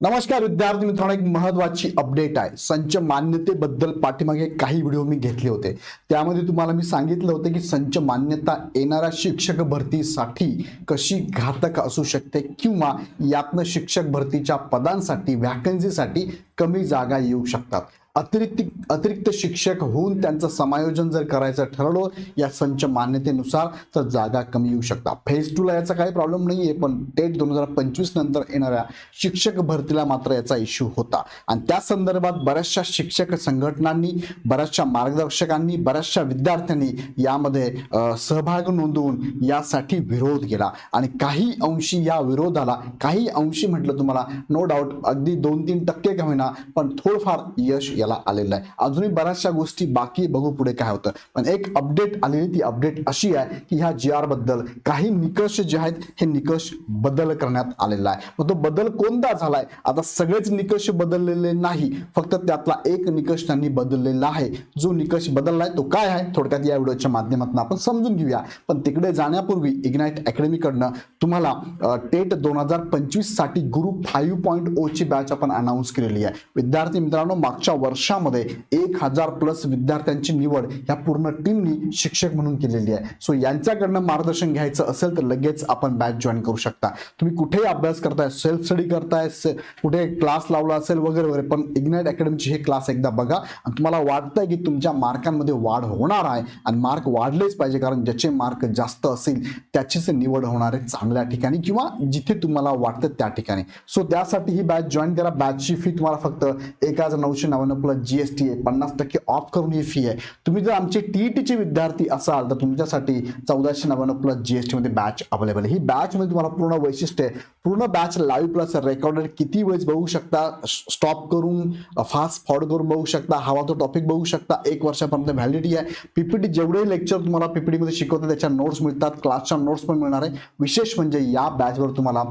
नमस्कार विद्यार्थी मित्रांनो एक महत्वाची अपडेट आहे. संच मान्यतेबद्दल पाठीमागे काही व्हिडिओ मी घेतले होते. त्यामध्ये तुम्हाला मी सांगितलं होतं की संच मान्यता येणाऱ्या शिक्षक भरतीसाठी कशी घातक असू शकते किंवा यातनं शिक्षक भरतीच्या पदांसाठी व्हॅकन्सीसाठी कमी जागा येऊ शकतात. अतिरिक्त अतिरिक्त शिक्षक होऊन त्यांचं समायोजन जर करायचं ठरवलं या संच मान्यतेनुसार तर जागा कमी येऊ शकतात. फेज टूला याचा काही प्रॉब्लेम नाही आहे पण टेट दोन हजार पंचवीस नंतर येणाऱ्या शिक्षक भरतीला मात्र याचा इश्यू होता. आणि त्या संदर्भात बऱ्याचशा शिक्षक संघटनांनी बऱ्याचशा मार्गदर्शकांनी बऱ्याचशा विद्यार्थ्यांनी यामध्ये सहभाग नोंदवून यासाठी विरोध केला. आणि काही अंशी या विरोधाला काही अंशी म्हटलं तुम्हाला नो डाऊट अगदी दोन तीन टक्के का होईना पण थोडंफार यश याला आलेलं आहे. अजूनही बऱ्याचशा गोष्टी बाकी बघू पुढे काय होतं. पण एक अपडेट आलेली ती अपडेट अशी आहे की ह्या जी आरबद्दल काही निकष जे आहेत हे निकष बदल करण्यात आलेला आहे. मग तो बदल कोणता झालाय? आता सगळेच निकष बदललेले नाही. फक्त त्यातला एक निकष त्यांनी बदललेला आहे. जो निकष बदललाय तो काय आहे? थोडक्यात या व्हिडिओच्या माध्यमातून आपण समजून घेऊया. पण तिकडे जाण्यापूर्वी इग्नाइट अकॅडमीकडनं तुम्हाला टेट दोन हजार पंचवीससाठी गुरु फाईव्ह पॉईंट ओ ची बॅच आपण अनाऊन्स केलेली आहे. विद्यार्थी मित्रांनो मागच्या वर्षामध्ये एक हजार प्लस विद्यार्थ्यांची निवड ह्या पूर्ण टीमनी शिक्षक म्हणून केलेली आहे. सो यांच्याकडनं मार्गदर्शन घ्यायचं असेल तर लगेच आपण बॅच जॉईन करू शकता. तुम्ही कुठेही अभ्यास करताय सेल्फ स्टडी करताय से- कुठे क्लास लावला असेल वगैरे वगैरे पण इग्नाइट अकॅडमीचे हे क्लास एकदा बघा. आणि तुम्हाला वाटतंय की तुमच्या मार्कांमध्ये वाढ होणार आहे आणि मार्क वाढलेच पाहिजे कारण ज्याचे मार्क जास्त असेल त्याचीच निवड होणार आहे चांगल्या ठिकाणी किंवा जिथे तुम्हाला वाटतं त्या ठिकाणी. सो त्यासाठी ही बॅच जॉईन करा. बॅचची फी तुम्हाला फक्त एक हजार नऊशे नव्याण्णव प्लस जी एस टी आहे पन्नास टक्के ऑफ करून ही फी आहे. तुम्ही जर आमचे टीईटीचे विद्यार्थी असाल तर तुमच्यासाठी चौदाशे नव्याण्णव प्लस जी एस टीमध्ये बॅच अवेलेबल आहे. ही बॅचमध्ये तुम्हाला पूर्ण वैशिष्ट्य आहे. पूर्ण बॅच लाईव्ह प्लस रेकॉर्डेड किती वेळेस बघू शकता? स्टॉप करून फास्ट फॉरवर्ड करून बघू शकता हवा तो टॉपिक बघू शकता एक वर्षापर्यंत व्हॅलिडिटी आहे. पीपीटी जेवढे लेक्चर तुम्हाला पीपीटीमध्ये शिकवतात त्याच्या नोट्स मिळतात क्लासच्या नोट्स पण मिळणार आहे. विशेष म्हणजे या बॅचवर तुम्हाला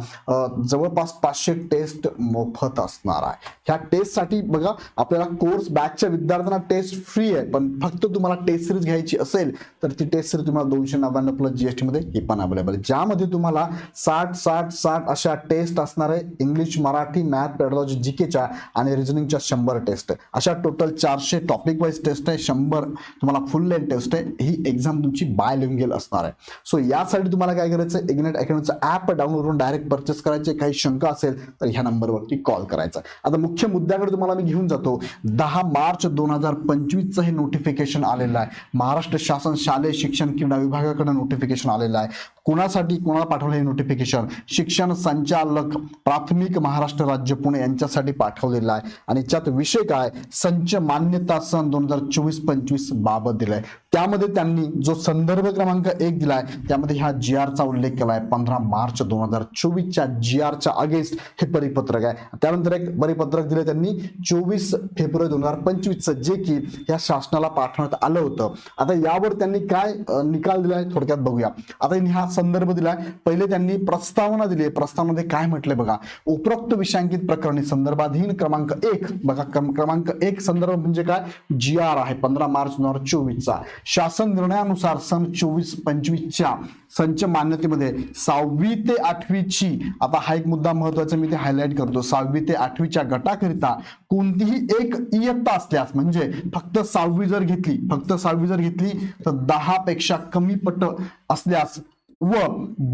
जवळपास पाचशे टेस्ट मोफत असणार आहे. ह्या टेस्टसाठी बघा आपल्याला कोर्स बॅचच्या विद्यार्थ्यांना टेस्ट फ्री आहे. पण फक्त तुम्हाला टेस्ट सिरीज घ्यायची असेल तर ती टेस्ट सिरीज तुम्हाला दोनशे नव्याण्णव प्लस जीएसटी मध्ये ही पण अवेलेबल आहे. ज्यामध्ये तुम्हाला साठ साठ साठ अशा टेस्ट असणार आहे इंग्लिश मराठी मॅथ पेडॉलॉजी जीकेच्या आणि रिझनिंगच्या शंभर टेस्ट अशा टोटल चारशे टॉपिक वाईज टेस्ट आहे शंभर तुम्हाला फुल लेन टेस्ट आहे. ही एक्झाम तुमची बाय लिंगेल असणार आहे. सो यासाठी तुम्हाला काय करायचं इग्नेट अकॅडमीचं ॲप डाउनलोड करून डायरेक्ट परचेस करायचे. काही शंका असेल तर ह्या नंबरवरती कॉल करायचा आता मुख्य मुद्द्याकडे तुम्हाला मी घेऊन जातो. दहा मार्च दोन हजार पंचवीसचं हे नोटिफिकेशन आलेलं आहे. महाराष्ट्र शासन शालेय शिक्षण क्रीडा विभागाकडे नोटिफिकेशन आलेलं आहे. कुणासाठी कुणाला पाठवलं हे नोटिफिकेशन शिक्षण संचालक प्राथमिक महाराष्ट्र राज्य पुणे यांच्यासाठी पाठवलेलं आहे. आणि याच्यात विषय काय? संच मान्यता सन दोन हजार चोवीस पंचवीस बाबत दिलाय. त्यामध्ये त्यांनी जो संदर्भ क्रमांक एक दिलाय त्यामध्ये ह्या जी आरचा उल्लेख केलाय. पंधरा मार्च दोन हजार चोवीसच्या जी आरच्या अगेन्स्ट हे परिपत्रक आहे. त्यानंतर एक परिपत्रक दिलं त्यांनी. चोवीस फेब्रुवारी दोन हजार पंचवीसचं जे की या शासनाला पाठवण्यात आलं होतं. आता यावर त्यांनी काय निकाल दिलाय थोडक्यात बघूया. आता हा संदर्भ दिलाय. पहिले त्यांनी प्रस्तावना दिली आहे. काय म्हटलंय बघा. उपरोक्त विषयांकित प्रकरणी संदर्भाधीन क्रमांक एक. बघा क्रमांक एक संदर्भ म्हणजे काय? जी आर आहे पंधरा मार्च दोन हजार चोवीसचा. शासन निर्णयानुसार सन चोवीस पंचवीसच्या संच मान्यतेमध्ये सहावी ते आठवीची आता हा एक मुद्दा महत्त्वाचा मी ते हायलाईट करतो. सहावी ते आठवीच्या गटाकरिता कोणतीही एक इयत्ता असल्यास म्हणजे फक्त सहावी जर घेतली फक्त सहावी जर घेतली तर दहा पेक्षा कमी पट असल्यास व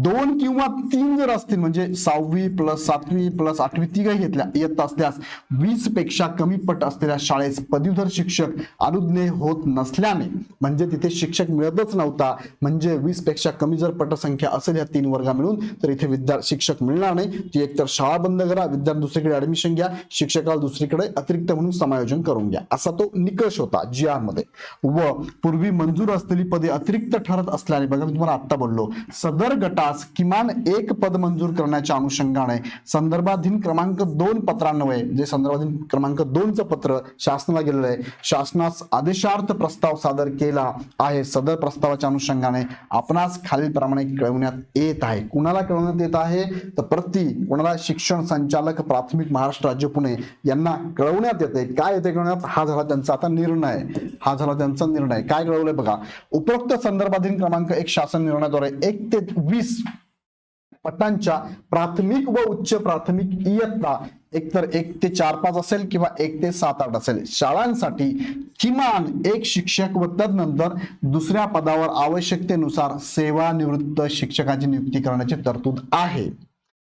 दोन किंवा तीन जर असतील म्हणजे सहावी प्लस सातवी प्लस आठवी तिघही घेतल्या येत असल्यास वीसपेक्षा कमी पट असलेल्या शाळेस पदवीधर शिक्षक अनुज्ञे होत नसल्याने म्हणजे तिथे शिक्षक मिळतच नव्हता म्हणजे वीसपेक्षा कमी जर पटसंख्या असेल या तीन वर्गा मिळून तर इथे विद्यार्थी शिक्षक मिळणार नाही. ती एकतर शाळा बंद करा विद्यार्थी दुसरीकडे ऍडमिशन घ्या शिक्षकाला दुसरीकडे अतिरिक्त म्हणून समायोजन करून घ्या. असा तो निकष होता जी आरमध्ये व पूर्वी मंजूर असलेली पदे अतिरिक्त ठरत असल्याने बघा मी तुम्हाला आत्ता बोललो सदर गटास किमान एक पद मंजूर करण्याच्या अनुषंगाने संदर्भाधीन क्रमांक दोन पत्रान्वये जे संदर्भाधीन क्रमांक दोनचं पत्र शासनाला गेलेलं आहे शासनास आदेशार्थ प्रस्ताव सादर केला आहे. सदर प्रस्तावाच्या अनुषंगाने आपणास खालीलप्रमाणे कळवण्यात येत आहे. कुणाला कळवण्यात येत आहे? तर प्रति कोणाला शिक्षण संचालक प्राथमिक महाराष्ट्र राज्य पुणे यांना कळवण्यात येते. काय येते कळवण्यात? हा झाला त्यांचा आता निर्णय. हा झाला त्यांचा निर्णय. काय कळवलंय बघा. उपरोक्त संदर्भाधीन क्रमांक एक शासन निर्णयाद्वारे एक ते वीस पटांच्या प्राथमिक व उच्च प्राथमिक इयत्ता एकतर एक ते चार पाच असेल किंवा एक ते सात आठ असेल. शाळांसाठी किमान एक शिक्षक व तदनंतर दुसऱ्या पदावर आवश्यकतेनुसार सेवानिवृत्त शिक्षकाची नियुक्ती करण्याची तरतूद आहे.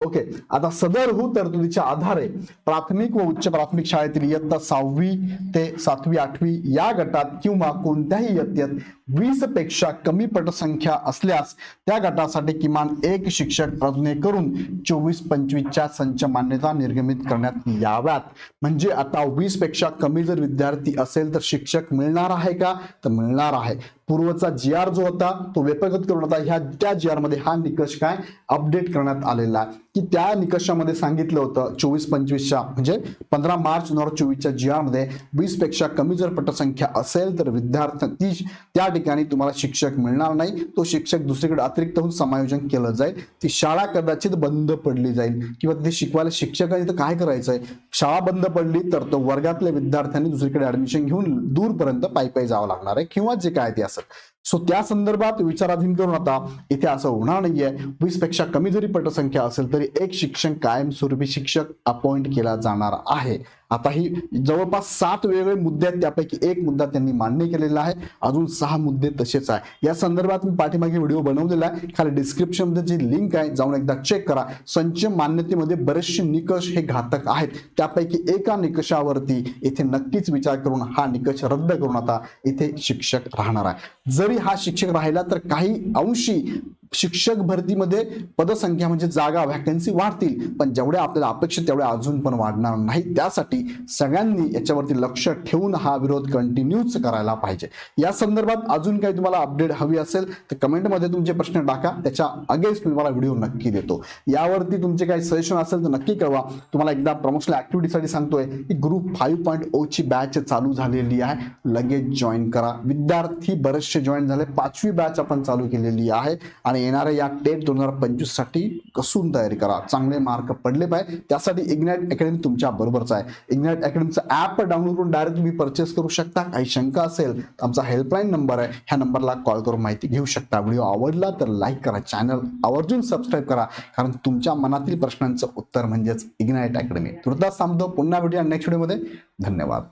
ओके. आता सदरहू तरतुदीच्या आधारे प्राथमिक व उच्च प्राथमिक शाळेतील इयत्ता सहावी ते सातवी आठवी या गटात किंवा कोणत्याही इयत्तेत वीसपेक्षा कमी पटसंख्या असल्यास त्या गटासाठी किमान एक शिक्षक प्रज्ञे करून चोवीस पंचवीसच्या संच मान्यता निर्गमित करण्यात याव्यात. म्हणजे आता वीसपेक्षा कमी जर विद्यार्थी असेल तर शिक्षक मिळणार आहे का? तर मिळणार आहे. पूर्वचा जी आर जो होता तो व्यपगत करून आता ह्या त्या जी आरमध्ये हा निकष काय? अपडेट करण्यात आलेला आहे. की त्या निकषामध्ये सांगितलं होतं चोवीस पंचवीसच्या म्हणजे पंधरा मार्च दोन हजार चोवीसच्या जी आरमध्ये वीसपेक्षा कमी जर पटसंख्या असेल तर विद्यार्थी ती त्या ठिकाणी तुम्हाला शिक्षक मिळणार नाही. तो शिक्षक दुसरीकडे अतिरिक्त होऊन समायोजन केलं जाईल. ती शाळा कदाचित बंद पडली जाईल. किंवा तिथे शिकवायला शिक्षकांनी तर काय करायचंय? शाळा बंद पडली तर तो वर्गातल्या विद्यार्थ्यांनी दुसरीकडे ऍडमिशन घेऊन दूरपर्यंत पायी पायी जावं लागणार आहे. किंवा जे काय ते असेल. सो त्या संदर्भात विचाराधीन करून आता इथे असं होणार नाहीये. वीसपेक्षा कमी जरी पटसंख्या असेल तरी एक शिक्षक कायमस्वरूपी शिक्षक अपॉइंट केला जाणार आहे. आता ही जवळपास सात वेगवेगळे मुद्दे आहेत त्यापैकी एक मुद्दा त्यांनी मान्य केलेला आहे. अजून सहा मुद्दे तसेच आहे. या संदर्भात मी पाठीमागे व्हिडिओ बनवलेला आहे. खाली डिस्क्रिप्शनमध्ये जी लिंक आहे जाऊन एकदा चेक करा. संच मान्यतेमध्ये बरेचसे निकष हे घातक आहेत. त्यापैकी एका निकषावरती इथे नक्कीच विचार करून हा निकष रद्द करून आता इथे शिक्षक राहणार आहे. जरी हा शिक्षक राहिला तर काही अंशी शिक्षक भरतीमध्ये पदसंख्या म्हणजे जागा व्हॅकन्सी वाढतील. पण जेवढ्या आपल्याला अपेक्षित तेवढ्या अजून पण वाढणार नाही त्यासाठी सगळ्यांनी याच्यावरती लक्ष ठेवून हा विरोध कंटिन्यूच करायला पाहिजे. या संदर्भात अजून काही तुम्हाला अपडेट हवी असेल तर कमेंटमध्ये तुमचे प्रश्न टाका. त्याच्या अगेन्स्ट मी तुम्हाला व्हिडिओ नक्की देतो. यावरती तुमचे काही सजेशन असेल तर नक्की कळवा. तुम्हाला एकदा प्रमोशनल ऍक्टिव्हिटीसाठी सांगतोय की ग्रुप फाईव्ह पॉईंट ओ ची बॅच चालू झालेली आहे. लगेच जॉईन करा. विद्यार्थी बरेचसे जॉईन झाले. पाचवी बॅच आपण चालू केलेली आहे. आणि येणाऱ्या या टेट दोन हजार पंचवीससाठी कसून तयारी करा. चांगले मार्क पडले पाहिजे. त्यासाठी इग्नाइट अकॅडमी तुमच्या बरोबरच आहे. इग्नाइट अकॅडमीचं ऍप डाउनलोड करून डायरेक्ट तुम्ही परचेस करू शकता. काही शंका असेल तर आमचा हेल्पलाईन नंबर आहे. ह्या नंबरला कॉल करून माहिती घेऊ शकता. व्हिडिओ आवडला तर लाईक करा. चॅनल आवर्जून सबस्क्राईब करा. कारण तुमच्या मनातील प्रश्नांचं उत्तर म्हणजेच इग्नाइट अकॅडमी तुर्तास थांबतो. पुन्हा भेटूया नेक्स्ट व्हिडिओमध्ये धन्यवाद.